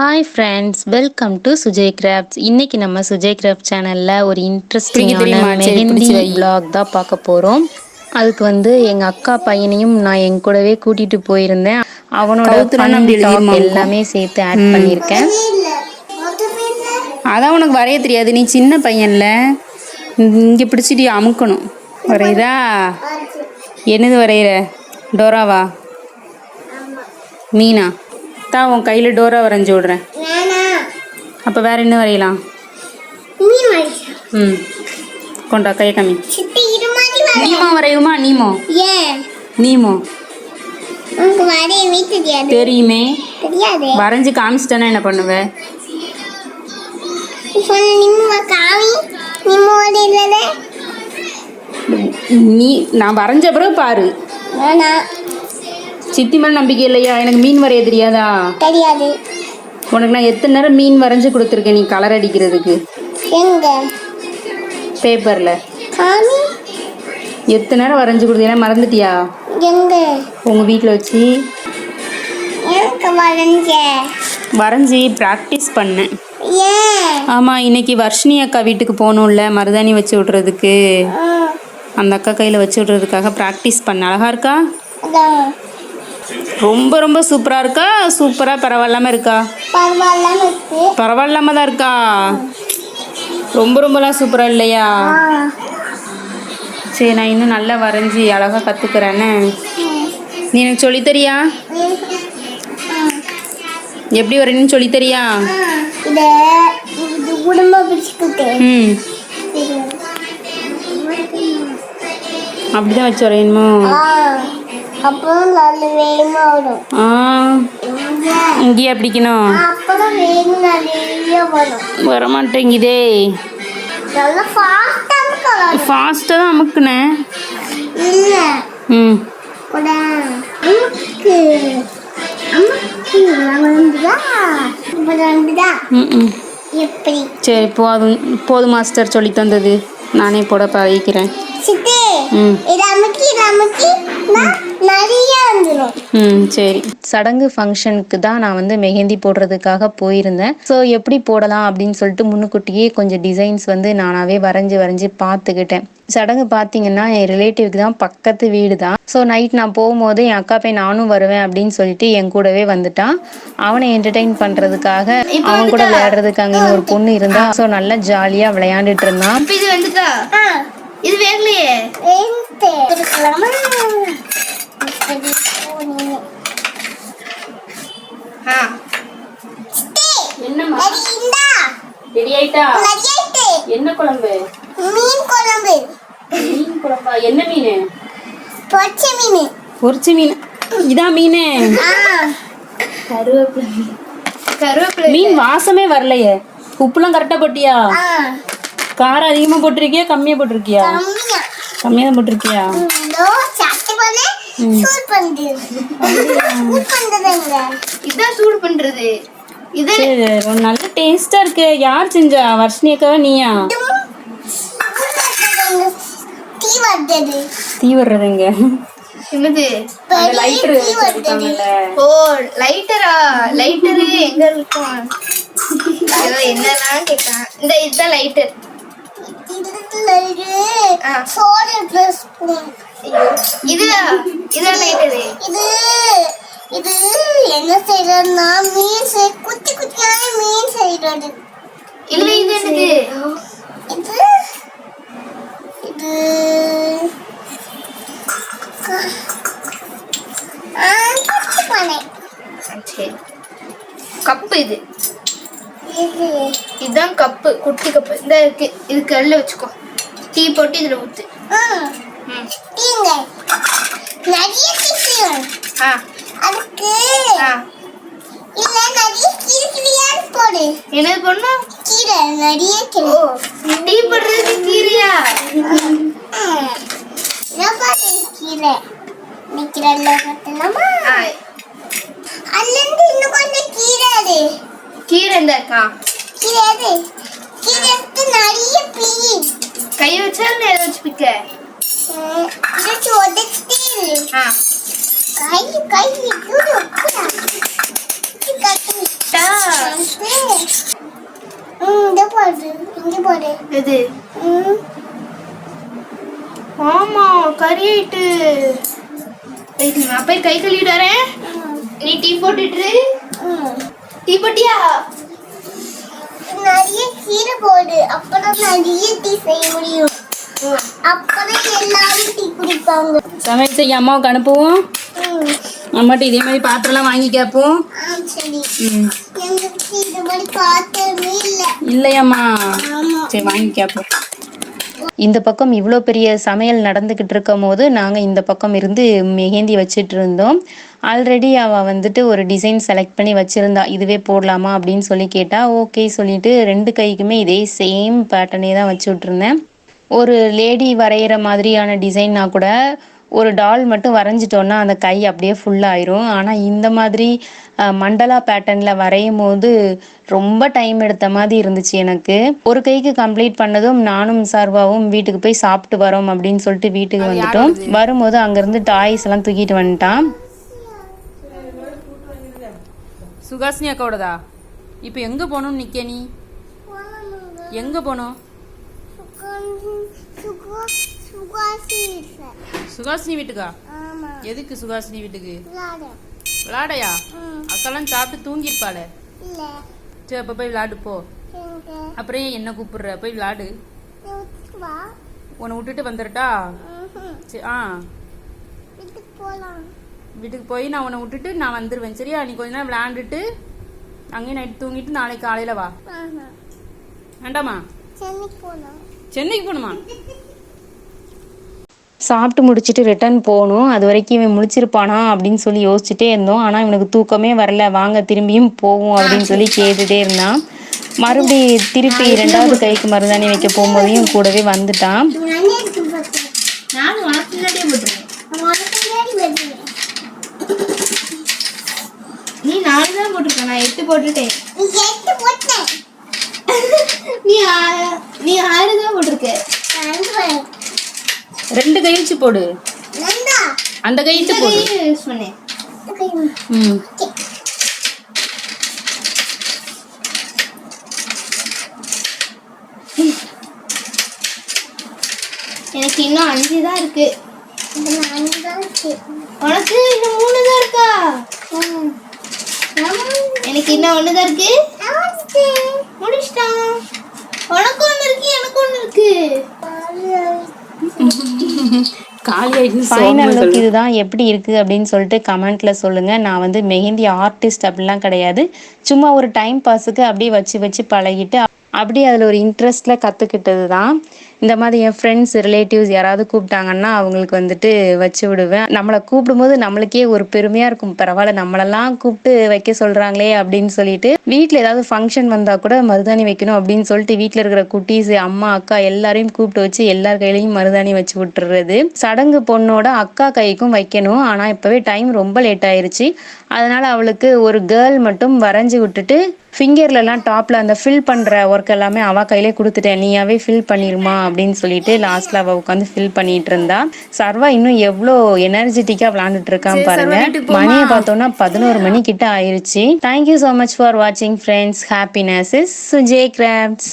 Hi friends welcome to Sujay crafts இன்னைக்கு நம்ம Sujay craft சேனலில் ஒரு இன்ட்ரெஸ்டிங்கான மெஹந்தி vlog தான் பார்க்க போகிறோம் அதுக்கு வந்து எங்கள் அக்கா பையனையும் நான் என் கூடவே கூட்டிகிட்டு போயிருந்தேன். அவனோட. எல்லாமே சேர்த்து ஆட் பண்ணியிருக்கேன். அதான் உனக்கு வரைய தெரியாது நீ சின்ன பையன்ல. இங்கே பிடிச்சிட்டு அமுக்கணும். வரையுதா? என்னது வரைகிற டோராவா? மீனா? தான் உன் கையில் டோரா வரைஞ்சி விட்றேன். அப்போ வேற என்ன வரையலாம்? ம். கொண்டா கையை கம்மி நீமோ வரையுமா? நீமோ? நீமோ. தெரியுமே. வரைஞ்சி காமிச்சிட்டேன்னா என்ன இல்லதே நீ நான் வரைஞ்ச பிறகு பாரு. சித்தி மேல நம்பிக்கை இல்லையா? எனக்கு மீன் வரைய தெரியாதா? தெரியாது. உனக்கு நான் எத்தனை நேரம் மீன் வரைஞ்சு கொடுத்துருக்கேன் நீ கலர் அடிக்கிறதுக்கு? எங்க? பேப்பரில் காமி எத்தனை நேரம் வரைஞ்சு கொடுத்தீங்கன்னா மறந்துட்டியா? எங்க? உங்கள் வீட்டில் வச்சு. எனக்கு வரைஞ்ச. வரைஞ்சி ப்ராக்டிஸ் பண்ணேன் ஆமாம் இன்னைக்கு வர்ஷினி அக்கா வீட்டுக்கு போகணும்ல மருதாணி வச்சு விட்றதுக்கு. அந்த அக்கா கையில் வச்சு விட்றதுக்காக ப்ராக்டிஸ் பண்ண. அழகா இருக்கா? ரொம்ப ரொம்ப சூப்பராக இருக்கா? சூப்பராக பரவாயில்லாமல் இருக்கா? பரவாயில்லாம தான் இருக்கா? ரொம்ப ரொம்பலாம் சூப்பராக இல்லையா? சரி நான் இன்னும் நல்லா வரைஞ்சி அழகாக கற்றுக்கிறேன்னு நீ எனக்கு சொல்லித்தரியா எப்படி வரையணும்னு சொல்லித்தரியா ம். அப்படி தான் வச்சு வரையணுமோ? அப்புறம் நல்ல வேகமா வரும். இங்கேயே பிடிக்கணும் அப்புறம் வேகம் நிறைய வரும். வரமாட்டேங்குதே. நல்லா ஃபாஸ்டா இருக்கலாம் ஃபாஸ்ட்டாக தான் அமுக்குனேன் இல்ல. ம். கூட அமுக்கு. இப்ப ம் எப்படி? சரி போதும் போதும் மாஸ்டர் சொல்லி தந்தது. நானே போட பழகிக்கிறேன். சித்தி ம். இது அமுக்கி இது அமுக்கி நான் நிறைய வந்துடும் ம் சரி. சடங்கு ஃபங்க்ஷனுக்கு தான் நான் வந்து மெஹந்தி போடுறதுக்காக போயிருந்தேன். ஸோ எப்படி போடலாம் அப்படின்னு சொல்லிட்டு முன்னுக்கூட்டியே கொஞ்சம் டிசைன்ஸ் வந்து நானாகவே வரைஞ்சி வரைஞ்சி பார்த்துக்கிட்டேன். சடங்கு பார்த்தீங்கன்னா என் ரிலேட்டிவ்க்கு தான் பக்கத்து வீடு தான் ஸோ நைட் நான் போகும்போது என் அக்கா பையன் நானும் வருவேன் அப்படின்னு சொல்லிட்டு என் கூடவே வந்துட்டான். அவனை என்டர்டெயின் பண்ணுறதுக்காக அவன் கூட விளையாடுறதுக்கு அங்கே ஒரு பொண்ணு இருந்தா ஸோ நல்லா ஜாலியாக விளையாண்டுட்டு இருந்தான். இது வந்துட்டா? என்ன குழம்பு? மீன் குழம்பு. மீன் குழம்பா? என்ன மீன்? பொச்ச மீன். பொரிச்ச மீன். இதான் மீன். ஆ. கருவேப்பிலை. மீன் வாசமே வரலையே. உப்புலாம் கரெக்டாக போட்டியா? ஆ. காரம் அதிகமாக போட்டிருக்கியா கம்மியாக போட்டிருக்கியா? கம்மியா. கம்மியாக தான் போட்டிருக்கியா சூட் பண்ணுது சூட் பண்றதுங்க இதான் சூடு பண்றது. இது நல்ல டேஸ்ட்டாக இருக்கு. யார் செஞ்சா? வர்ஷினி அக்காவா நீயா? டீ வந்தது தீ வர்றதுங்க என்னது? லைட்டர் ஓ லைட்டரா லைட்டரு எங்க இருக்கும்? என்னலாம் கேட்டான். இந்த இதுதான் லைட்டர். சோறு ப்ளஸ் இதான் லைட்டரு இது இது என்ன செய்யறதுன்னா மீன் செய் குட்டி குட்டியான மீன் செய்யறது. இல்ல இது என்னது? இது இது கப்பு இது. இது. இதுதான் கப்பு குட்டி கப்பு. இந்த இருக்கு இது கல்ல வச்சுக்கோ. டீ போட்டு இதுல ஊத்து. டீங்க நிறைய சிக்கன் ஆ. அதுக்கு இல்ல நிறைய கீரை கீரையா போடு. என்னது பண்ணும் கீரை நிறைய கீரை. டீ போடுறதுக்கு கீரையா? ம். இதை பாரு கீரை. நிக்கிறல்ல பார்த்தலாமா ஆ. அதுலேருந்து இன்னும் கொஞ்சம் கீரை அது கீரை இந்த இருக்கா கீரை அது கை வச்சா இல்லை எதை வச்சு பிக்க ம், இதை உதச்சிட்டே இரு ஆ. கை கை இது உப்புடா. இது கத்தி. டா. ம் இதை போடு இங்கே போடு. எது? ஆமா வெயிட் நான் அப்ப கை கழுவிட்டு வரேன். நீ டீ போட்டுட்டு டீ போட்டியா? நிறைய கீரை போடு அப்பதான் நிறைய டீ செய்ய முடியும். சமையல் செய்ய அம்மாவுக்கு அனுப்புவோம். அம்மாட்ட இதே மாதிரி பாத்திரம்லாம் வாங்கி கேட்போம். இல்லையாம்மா. சரி வாங்கி கேட்போம். இந்த பக்கம் இவ்வளோ பெரிய சமையல் நடந்துக்கிட்டு இருக்கும் போது நாங்கள் இந்த பக்கம் இருந்து மெஹந்தி வச்சிட்டு இருந்தோம். ஆல்ரெடி அவள் வந்துட்டு ஒரு டிசைன் செலக்ட் பண்ணி வச்சுருந்தா. இதுவே போடலாமா அப்படின்னு சொல்லி கேட்டா ஓகே சொல்லிட்டு ரெண்டு கைக்குமே இதே சேம் பேட்டர்னே தான் வச்சு விட்ருந்தேன் ஒரு லேடி வரைகிற மாதிரியான டிசைன்னா கூட ஒரு டால் மட்டும் வரைஞ்சிட்டோன்னா அந்த கை அப்படியே ஃபுல்லாயிரும் ஆனால் இந்த மாதிரி மண்டலா பேட்டர்னில் வரையும் போது ரொம்ப டைம் எடுத்த மாதிரி இருந்துச்சு எனக்கு. ஒரு கைக்கு கம்ப்ளீட் பண்ணதும் நானும் சர்வாவும் வீட்டுக்கு போய் சாப்பிட்டு வரோம் அப்படின்னு சொல்லிட்டு வீட்டுக்கு வந்துட்டோம். வரும்போது அங்கேருந்து டாய்ஸ் எல்லாம் தூக்கிட்டு வந்துட்டான். சுகாசினி அக்காவோடதா? இப்போ எங்கே போகணும் நிக்க நீ? எங்கே போகணும்? சுகாசினி வீட்டுக்கா? எதுக்கு சுகாசினி வீட்டுக்கு? விளாட. விளாடையா? அக்கெல்லாம் சாப்பிட்டு தூங்கிருப்பாளே சரி அப்போ போய் விளாடு போ. அப்புறம் ஏன் என்ன கூப்பிடுற? போய் விளாடு. உன்னை விட்டுட்டு வந்துடட்டா. சரி ஆ. வீட்டுக்கு போய் நான் உன்னை விட்டுட்டு நான் வந்துடுவேன் சரியா? நீ கொஞ்ச நேரம் விளையாண்டுட்டு அங்கேயும் நைட்டு தூங்கிட்டு நாளைக்கு காலையில் வா. வேண்டாமா? சென்னைக்கு போலாம். சென்னைக்கு போகணுமா? சாப்பிட்டு முடிச்சுட்டு ரிட்டர்ன் போகணும். அது வரைக்கும் இவன் முழிச்சிருப்பானா அப்படின்னு சொல்லி யோசிச்சுட்டே இருந்தோம். ஆனால் இவனுக்கு தூக்கமே வரல. வாங்க திரும்பியும் போவோம் அப்படின்னு சொல்லி கேட்டுட்டே இருந்தான். மறுபடி திருப்பி ரெண்டாவது கைக்கு மருதாணி வைக்க போகும்போதையும் கூடவே வந்துட்டான். நீ நாலு தான் போட்டிருக்க. நான் எட்டு போட்டுட்டேன். நீ நீ ஆ- நீ ஆறு தான் போட்டிருக்க. ரெண்டு வரேன் ரெண்டு? கை வச்சு போடு. அந்த கை வச்சு போடு யூஸ் பண்ணேன் ம். எனக்கு இன்னும் அஞ்சு தான் இருக்கு. இது நானே தான் இருக்கு. உனக்கு இன்னும் மூணு தான் இருக்கா? எனக்கு இன்னும் ஒன்று தான் இருக்கு. முடிச்சிட்டான் உனக்கு ஒன்று இருக்கு எனக்கு ஒன்று இருக்கு. ஃபைனல் லுக் இதுதான். எப்படி இருக்குது அப்படின்னு சொல்லிட்டு கமெண்ட்ல சொல்லுங்க. நான் வந்து மெஹந்தி ஆர்டிஸ்ட் அப்படிலாம் கிடையாது. சும்மா ஒரு டைம் பாஸுக்கு அப்படியே வச்சு வச்சு பழகிட்டு அப்படியே அதில் ஒரு இன்ட்ரெஸ்டில் கற்றுக்கிட்டது தான் இந்த மாதிரி என் ஃப்ரெண்ட்ஸ் ரிலேட்டிவ்ஸ் யாராவது கூப்பிட்டாங்கன்னா அவங்களுக்கு வந்துட்டு வச்சு விடுவேன். நம்மளை கூப்பிடும்போது நம்மளுக்கே ஒரு பெருமையாக இருக்கும். பரவாயில்ல நம்மளெல்லாம் கூப்பிட்டு வைக்க சொல்கிறாங்களே அப்படின்னு சொல்லிட்டு வீட்டில் ஏதாவது ஃபங்க்ஷன் வந்தால் கூட மருதாணி வைக்கணும் அப்படின்னு சொல்லிட்டு வீட்டில் இருக்கிற குட்டீஸ் அம்மா அக்கா எல்லாரையும் கூப்பிட்டு வச்சு எல்லார் கையிலையும் மருதாணி வச்சு விட்டுறது. சடங்கு பொண்ணோட அக்கா கைக்கும் வைக்கணும். ஆனால் இப்போவே டைம் ரொம்ப லேட் ஆயிருச்சு. அதனால அவளுக்கு ஒரு கேர்ள் மட்டும் வரைஞ்சி விட்டுட்டு ஃபிங்கர்லலாம் டாப்பில் அந்த ஃபில் பண்ணுற ஒர்க் எல்லாமே அவள் கையிலே கொடுத்துட்டேன். நீயாவே ஃபில் பண்ணிடுமா அப்படின்னு சொல்லிட்டு லாஸ்ட்ல அவ உட்காந்து ஃபில் பண்ணிட்டு இருந்தா சர்வா இன்னும் எவ்வளோ எனர்ஜெட்டிக்கா விளாண்டுட்டு இருக்கான் பாருங்க. மணியை பார்த்தோம்னா பதினோரு மணி கிட்ட ஆயிருச்சு thank you so much for வாட்சிங் friends happiness is Sujay crafts